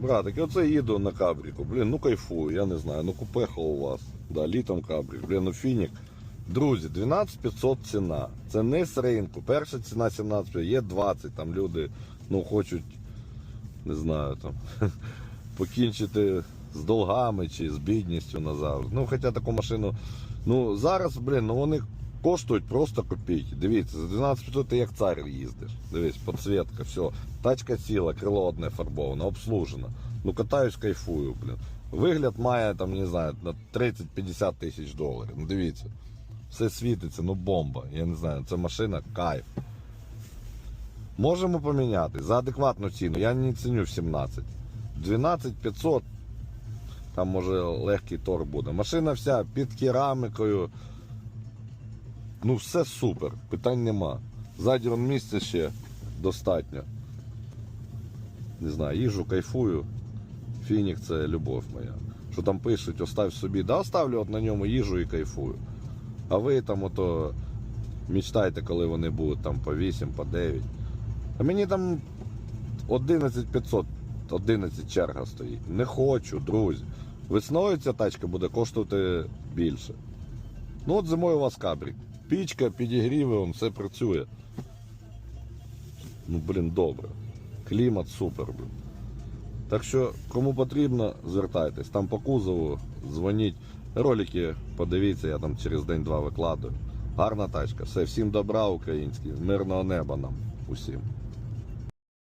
Братик, оце їду на кабріку. Блін, ну кайфую, я не знаю. Ну купеха у вас. Да, літом кабрік. Блін, ну фінік. Друзі, 12500 ціна. Це не з ринку. Перша ціна 17, є 20. Там люди ну, хочуть, не знаю, там покінчити з долгами чи з бідністю назавжди. Ну, хоча таку машину. Ну, зараз, блін, ну вони коштують просто копійки. Дивіться, за 12500 ти як цар їздиш. Дивись, підсвітка, все. Тачка ціла, крило одне фарбоване, обслужена. Ну, катаюсь, кайфую, блін. Вигляд має там, не знаю, на 30-50 тисяч доларів. Ну дивіться. Все світиться, ну бомба. Я не знаю, це машина кайф. Можемо поміняти за адекватну ціну. Я не ціню в 17. 12 500. Там може легкий тор буде. Машина вся під керамікою. Ну, все супер, питань нема. Ззаді вон місця ще достатньо. Не знаю, їжу, кайфую. Фінік це любов моя. Що там пишуть, остав собі. Да, оставлю от на ньому їжу і кайфую. А ви там ото мечтайте, коли вони будуть там по 8, по 9. А мені там 11 500, 11 черга стоїть. Не хочу, друзі. Весною ця тачка буде коштувати більше. Ну от зимою у вас кабрік. Пічка, підігріви, он, все працює. Ну, блін, добре. Клімат супер, блін. Так що, кому потрібно, звертайтесь. Там по кузову, дзвоніть. Ролики подивіться, я там через день-два викладаю. Гарна тачка. Все, всім добра, українські, мирного неба нам усім.